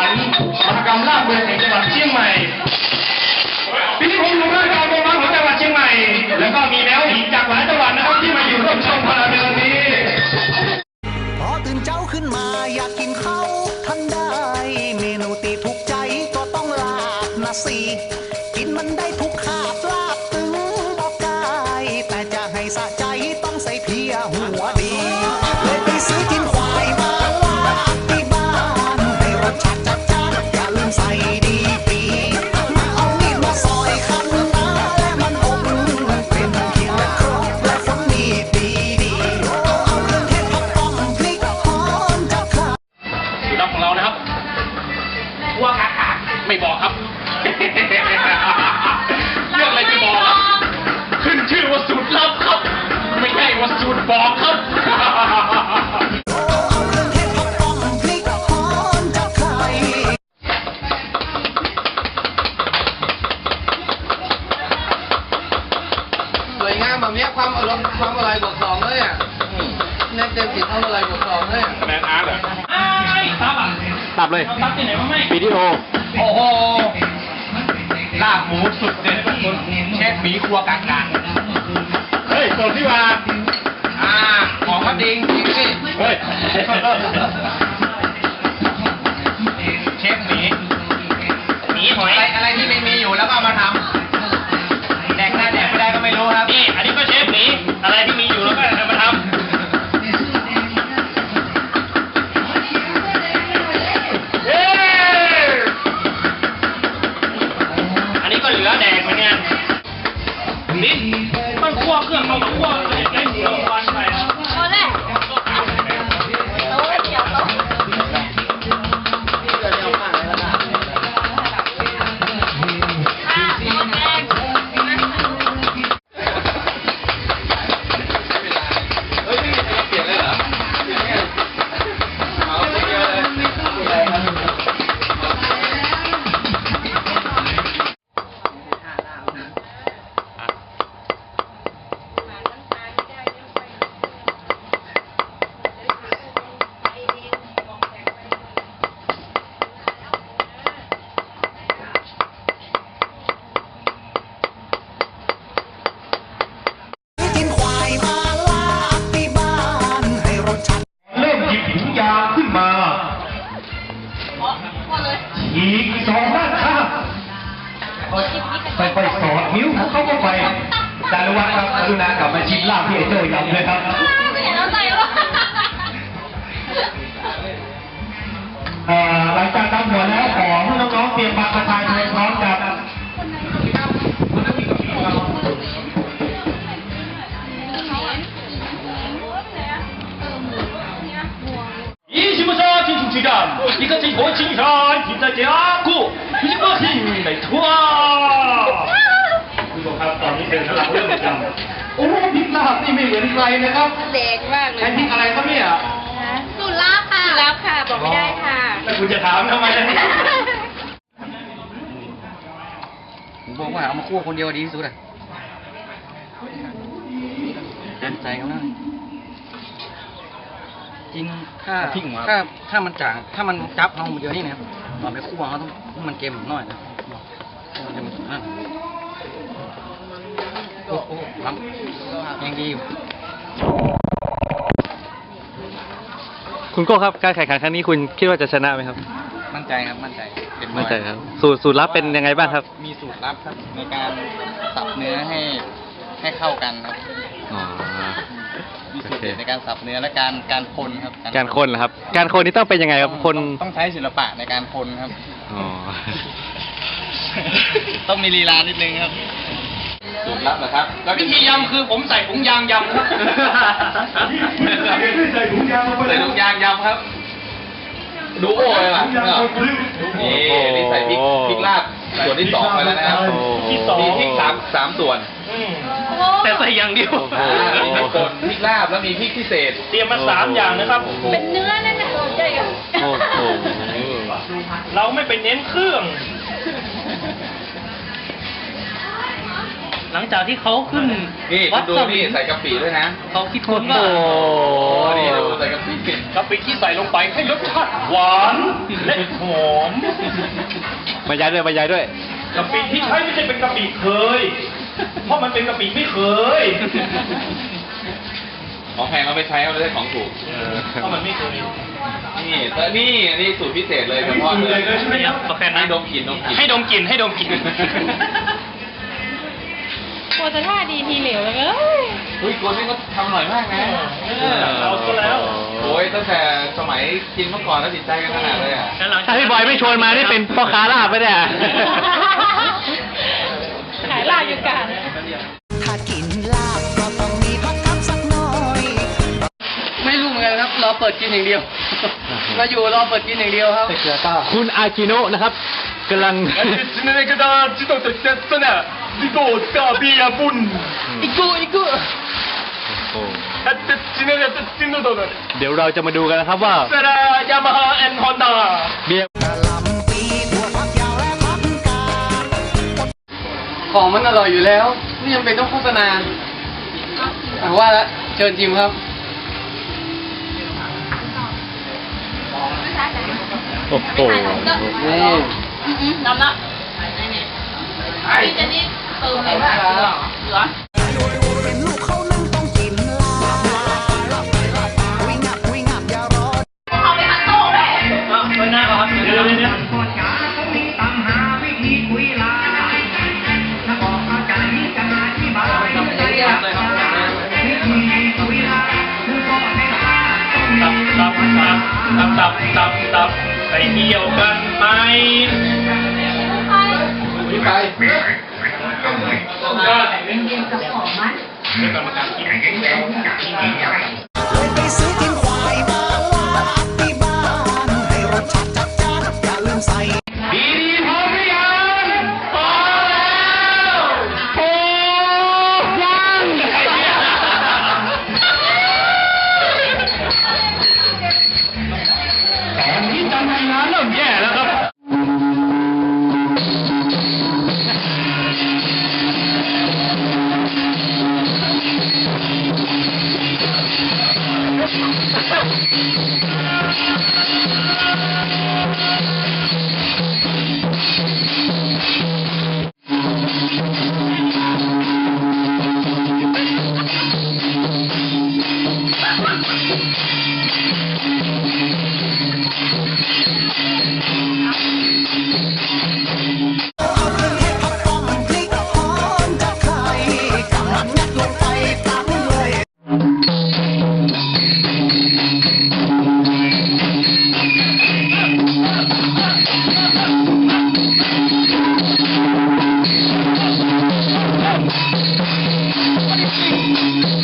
การแข่งขันมหกรรมลาบเมืองแห่งจังหวัดเชียงใหม่ปีนี้ผมอยู่ราชการโรงงานของจังหวัดเชียงใหม่ แล้วก็มีแมวอีกจากหลายจังหวัดนะครับที่มาอยู่ร่วมชมพลาในวันนี้ พอตื่นเช้าขึ้นมาอยากกินข้าวทันได้ เมนูตีถูกใจก็ต้องลาบนะสิกินมันได้ทุกคาบลาบตึงบอกได้แต่จะให้สะใจต้องใส่เพียหัวดีเลยไปซื้อกิน ไม่บอกครับ เรื่องอะไรไม่บอกครับ ขึ้นชื่อว่าสูตรลับครับ ไม่ใช่ว่าสูตรบอกครับเอาเครื่องเทศผักต้มพริกหอมจะไข่สวยงามแบบเนี้ยความอารมณ์ความอะไรบวกสองเลยอะ เนี่ยเต็มสิบความอะไรบวกสองเลยอะคะแนนอาร์ตเหรอตับอะตับเลยตับที่ไหนมาไม่วิดีโอโอ้โหลาบหมูสุดเด็ดเชฟหมีครัวกลางกลางเฮ้ยสดที่ว่าอ่าของก็ดีจริงสิเฮ้ยเชฟหมีหมีหอยอะไรอะไรที่ไม่มีอยู่แล้วก็เอามาทำแดกได้แดกไม่ได้ก็ไม่รู้ครับนี่อันนี้ก็เชฟหมีอะไรที่ เนกันนี่ต้องคั่วเครื่องเขากับคั่วเลยในหมูแล้ววันรับกรุณากลับมาชิมลาบที่ไอ้โจ้ยำเลยครับ ไม่เห็นเอาใจวะ เอ่อหลังจากทำหัวแล้วขอให้น้องๆเตรียมบัตรประชาชนพร้อมกับ一起不杀，进出去战，一个金佛青山，紧在甲骨，一个心ในทั่วคุณ ผู้ชมครับตอนนี้เป็นสลับเรื่องจำโอ้พริกลาบนี่ไม่เหมือนใครนะครับแดงมากเลใช้ยพริกอะไรครับเนี่ยสูตรลับค่ะสูตรลับค่ะ บอกไม่ได้ค่ะแล้วคุณจะถามทำไมล่ะเนี่ยผมบอกว่าเอามาคั่วคนเดียวดีที่สุดอะใจเขาหน่อยจริงถ้าถ้าถ้ามันจางถ้ามันจับเอาเดียวนี่นะครับตอนไปคั่วเขาต้องให้มันเกมหน่อยนะมันจะมันนั่น โอ้โหล้ำยังดีอยู่คุณโก้ครับการแข่งขันครั้งนี้คุณคิดว่าจะชนะไหมครับ มั่นใจครับมั่นใจเต็ร้อยมั่นใจครับ สูตรสูตรลับเป็นยังไงบ้างครับมีสูตรลับครับในการสับเนื้อให้ให้เข้ากันครับ อ๋อมีโอสูตรเคเด็ดในการสับเนื้อและการการคนครับการคนเหรอครับ การคนนี่ต้องเป็นยังไงครับต้องคนต้องต้องใช้ศิลปะในการคนครับ อ๋อ ต้องมีลีลานิดนึงครับ สูตรลับเหรอครับวิธียำคือผมใส่ถุงยางยำครับใส่ถุงยางใส่ลูกยางยำครับ ดูโอ้เลยล่ะนี่นี่ใส่พริกพริกลาบส่วนที่สองไปแล้วนะครับโอ้โหที่สองมีพริกสามสามส่วนแต่ใส่อย่างเดียวโอ้โหอ่ามีพริกป่นพริกลาบแล้วมีพริกพิเศษ เตรียมมาสามอย่างนะครับ เป็นเนื้อนั่นน่ะใหญ่อะโอ้โหเราไม่ไปเน้นเครื่อง หลังจากที่เขาขึ้นนี่วัคุดณดูสนี่วิงใส่กะปิด้วยนะเขาคิดค้นว่าโอ้โหโอ้นี่ดูใส่กะปิกะปิที่ใส่ลงไปให้รสชาติหวานและหอมบรรยายด้วยบรรยายด้วย กะปิที่ใช้ไม่ใช่เป็นกะปิเคย เพราะมันเป็นกะปิไม่เคย ของแพงเอาไปใช้เอาไปใช้ของถูก เพราะมันไม่เคย นี่แต่นี่นี่สูตรพิเศษเลยเฉพาะเลย เลยใช่ไหมครับก็แค่ให้นั้นดมกลิ่นดมกลิ่นให้ดมกลิ่นให้ดมกลิ่นก ลัวจะท่าดีทีเหลวแล้วก็เฮ้ยคนนี้เขาทำอร่อยมากนะเออเอาซะแล้ว โอ้ยตั้งแต่สมัยกินเมื่อก่อนแล้วติดใจกันขนาดเลยอะแล้วหลังจกถ้าพี่บอยไม่ชวนมานี่เป็นพ่อค้าลาบไปเนี่ย ขายลาบอยู่กันถ้ากินลาบก็ต้องมีผักกับสักหน่อย ไม่รู้เหมือนกันครับ รอเปิดกินอย่างเดียว มาอยู่รอเปิดกินอย่างเดียวครับ คุณอากิโนะนะครับกำลัง อีกูอีกูเดี๋ยวเราจะมาดูกันนะครับว่ายามาฮ่าแอนฮอนด้าเบียร์กะหล่ำปีถั่วฝักยาวและผักกาดของมันอร่อยอยู่แล้วไม่จำเป็นต้องโฆษณาแต่ว่าละเชิญจิมครับ โอ้โหนี่น้ำละ พี่เจนนี่เติมเลยค่ะเหลือเป็นลูกเขานั้นต้องกินลาบคุยงับคุยงับอย่ารอเอไปทำโต๊ะเลยเปิดหน้าก่อนครับเดี๋ยวเดี๋ยวเดี๋ยวตับตับตับตับตับตับไปเที่ยวกันไหม ไปก็เป็นกรรมการกินไปซื้อกินควายมา ม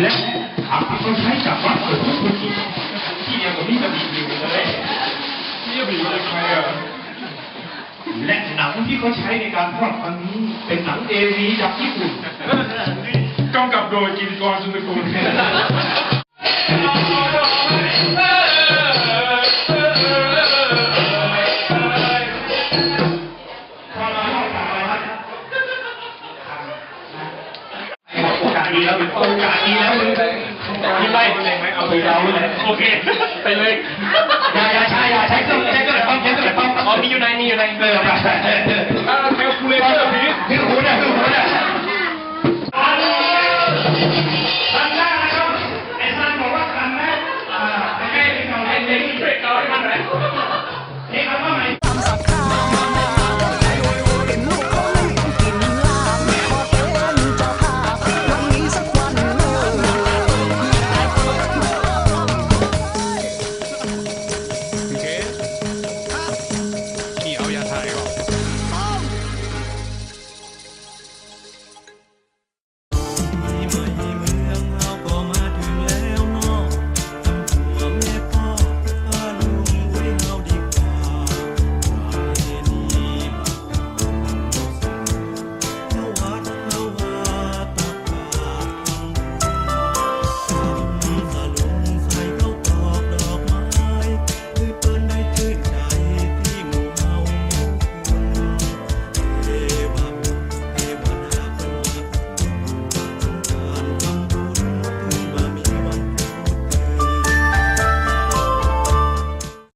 และผักที่ใช้จากวัดเกิดทุกคนที่ที่เดียวกับนี่กระมีอยู่เลยนี่กระมีอะไรใครอะและหนังที่เขาใช้ในการทอดครั้งนี้เป็นหนังเอวีจากญี่ปุ่นกำกับโดยกินกรสุนทรกุล ดีแล้วมึงต้องการดีแล้วมึงไล่ไล่ไหมเอาไปเราเลยโอเคไปเลยอย่าอย่าใช้อย่าใช้เครื่องใช้เครื่องต้องใช้เครื่องต้องอ๋อมีอยู่ในมีอยู่ในเออใช้คูเลเตอร์พี่พี่หูเนี่ยพี่หูเนี่ย